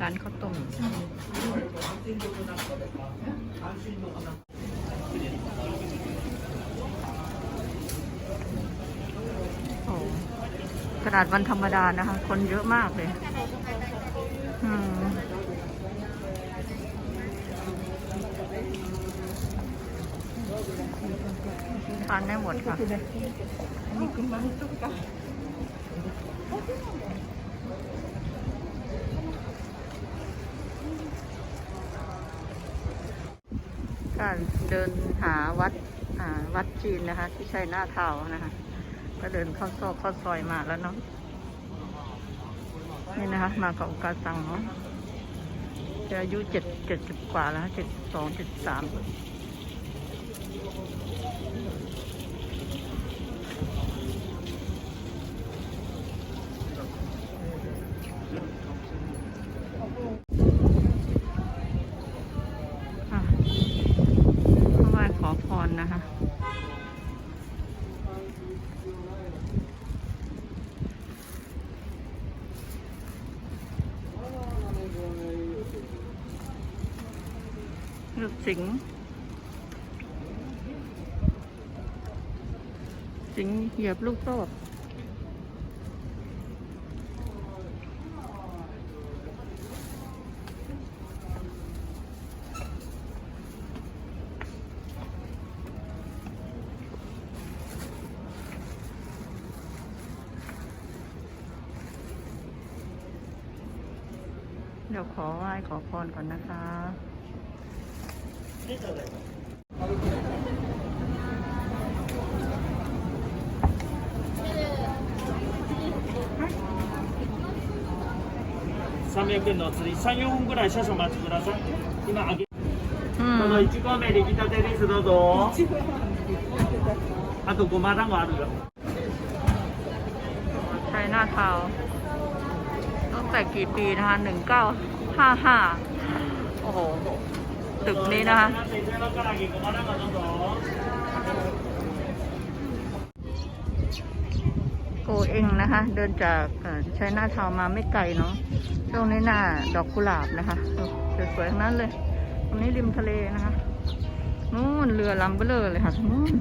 ร้านข้าวต้มโอ้ขนาดวันธรรมดานะคะ คนเยอะมากเลยทานได้หมดค่ะ การ เดินหาวัดวัดจีนนะคะ ที่ใช่หน้าเทานะคะ ก็เดินเข้าซอกเข้าซอยมาแล้วเนาะนี่นะคะ มากับอุกาสังเนาะจะอายุเจ็ดเจ็ดสิบกว่าแล้วเจ็ดสองเจ็ดสาม กสิงห์สิงห์เหยียบลูกโซ่เดี๋ยวขอไหว้ขอพรก่อนนะคะ 300円のお釣り34分ぐらい少々お待ちください今揚げ อื どうぞ ม 1個目出来たてですどうぞあとごま団子あるよ ใช้หน้าเทาตั้งแต่กี่ปีนะคะหนึ่งเก้าห้าห้าโอ้โห ตึกนี้นะคะ โกเองนะคะ เดินจากใช้หน้าทาวมาไม่ไกลเนาะช่วงนี้หน้าดอกกุหลาบนะคะสวยๆทั้งนั้นเลย ตรงนี้ริมทะเลนะคะนู่นเรือลำเบลอเลยค่ะนู่น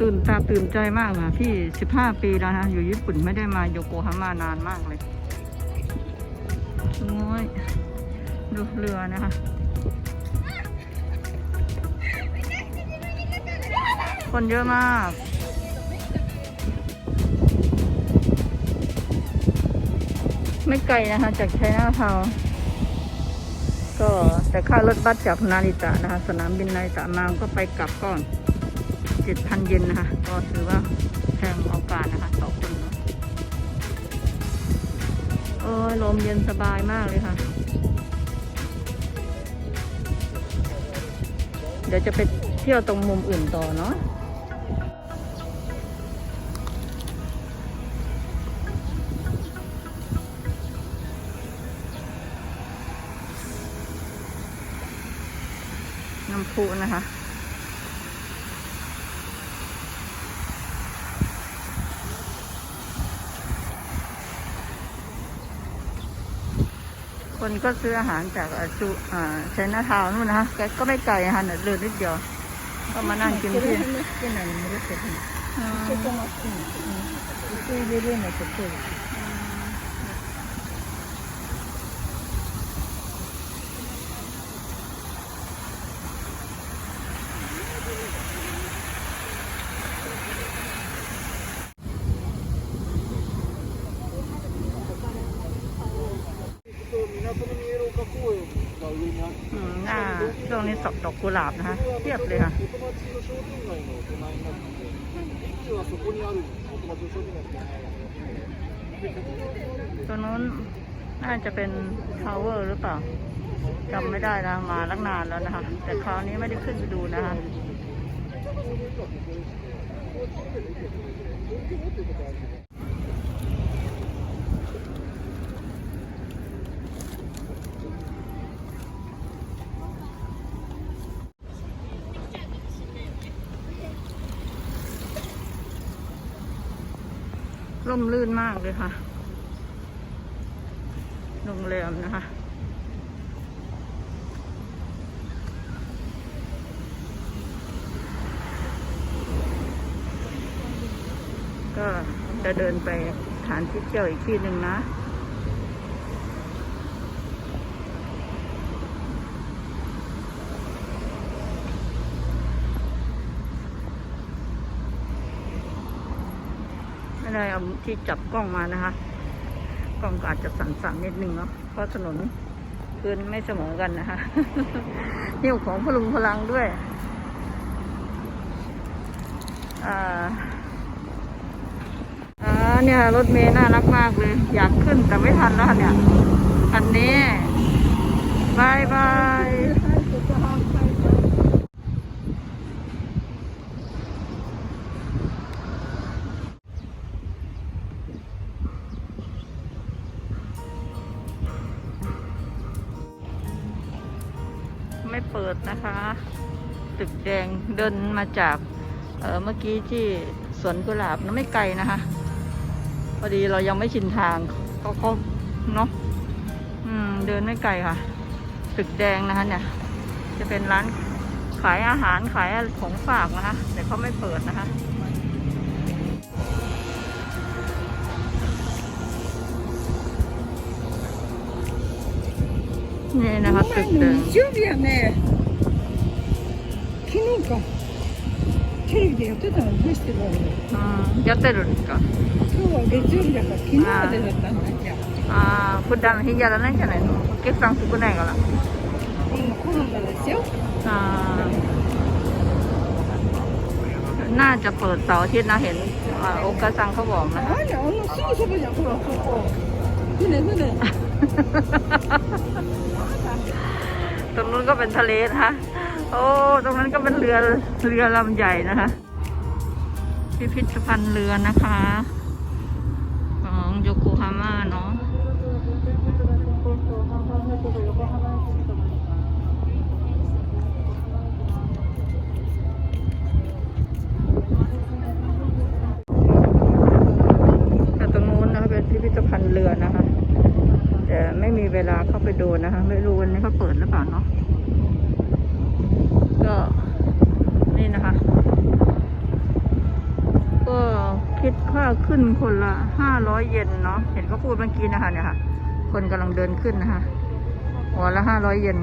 ตื่นตาตื่นใจมากนะพี่สิบห้าปีแล้วนะ อยู่ญี่ปุ่นไม่ได้มาโยโกฮามานานมากเลยโอ้ยดูเรือนะคะคนเยอะมาก ไม่ไกลนะคะ จากไชัยนาทาวน์ก็แต่ค่ารถบัสจากนาริตะนะคะ สนามบินนาริตะมาก็ไปกลับก่อน เจ็ดพันเยนนะคะ ก็ถือว่าแพงเอาการนะคะต่อคนเนาะโอ้ยลมเย็นสบายมากเลยค่ะ เดี๋ยวจะไปเที่ยวตรงมุมอื่นต่อเนาะน้ำพุนะคะ คนก็ซื้ออาหารจากอ่าจุอ่าเชนาทาวน์นู่นนะคะแกก็ไม่ไกลนะคะเดินนิดเดียว ก็มานั่งกินที่อืมอืมหน้า ช่วงนี้สอบดอกกุหลาบนะคะเทียบเลยค่ะตัวนู้นน่าจะเป็นทาวเวอร์หรือเปล่าจำไม่ได้นะมาตั้งนานแล้วนะคะ แต่คราวนี้ไม่ได้ขึ้นไปดูนะคะ ร่มรื่นมากเลยค่ะ โรงแรมนะคะ ก็จะเดินไปฐานที่เที่ยวอีกที่หนึ่งนะ ไม่ได้เอาที่จับกล้องมานะคะ กล้องก็อาจจะสั่นๆนิดนึงเนาะเพราะถนนพื้นไม่เสมอกันนะคะนิ้วของพลุงพลังด้วยอ่าอ่าเนี่ยรถเมย์น่ารักมากเลย อยากขึ้นแต่ไม่ทันแล้วเนี่ย อันนี้บายบาย ไม่เปิดนะคะ ตึกแดงเดินมาจากเออเมื่อกี้ที่สวนกุหลาบนะไม่ไกลนะคะ พอดีเรายังไม่ชินทางก็เนาะเดินไม่ไกลค่ะ ตึกแดงนะคะ เนี่ย จะเป็นร้านขายอาหารขายของฝากนะคะแต่เขาไม่เปิดนะคะ นี่นะคะ ตึกแดง 日曜日やね昨日かテレビでやってたのフェスティバルでうんやってるんですか今日は月曜日だから昨日までだったんだじゃあああ、普段日やらないんじゃないのお客さん少ないから。今コロナですよあーน่าจะเปิดเสาร์อาทิตย์นะเห็นอ่าโอกาซังเขาบอกนะ あれあのすぐそばじゃんほらここ船船 ตรงนู้นก็เป็นทะเลนะคะโอ้ตรงนั้นก็เป็นเรือเรือลำใหญ่นะคะพิพิธภัณฑ์เรือนะคะ ของโยโกฮาม่าเนาะแต่ตรงนู้นนะเป็นพิพิธภัณฑ์เรือนะคะ แต่ไม่มีเวลาเข้าไปดูนะคะ ไม่รู้ นี้เขาเปิดหรือเปล่าเนาะก็นี่นะคะ ก็คิดค่าขึ้นคนละห้าร้อยเยนเนาะเห็นเขาพูดเมื่อกี้นะคะเนี่ยค่ะ คนกำลังเดินขึ้นนะคะหัวละห้าร้อยเยน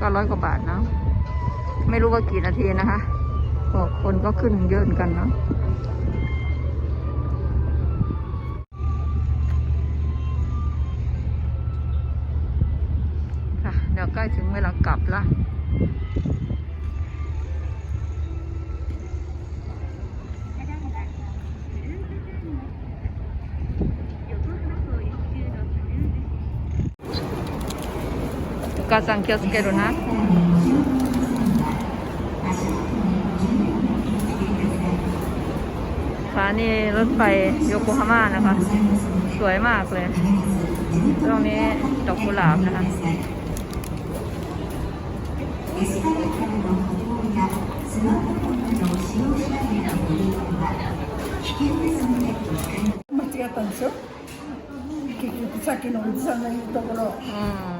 ก็ร้อยกว่าบาทเนาะไม่รู้ว่ากี่นาทีนะคะก็คนก็ขึ้นเยอะกันเนาะ ดี๋ยวใกล้ถึงเวลากลับละお母さん気をつけるなสถานีรถไฟโยโกฮาม่านะคะ สวยมากเลย ตรงนี้ดอกกุหลาบนะคะ エスカレーターの歩行やスマートフォンなどを使用しないでの利用は危険ですので間違ったんでしょ結局さっきのおじさんの言うところ、うん。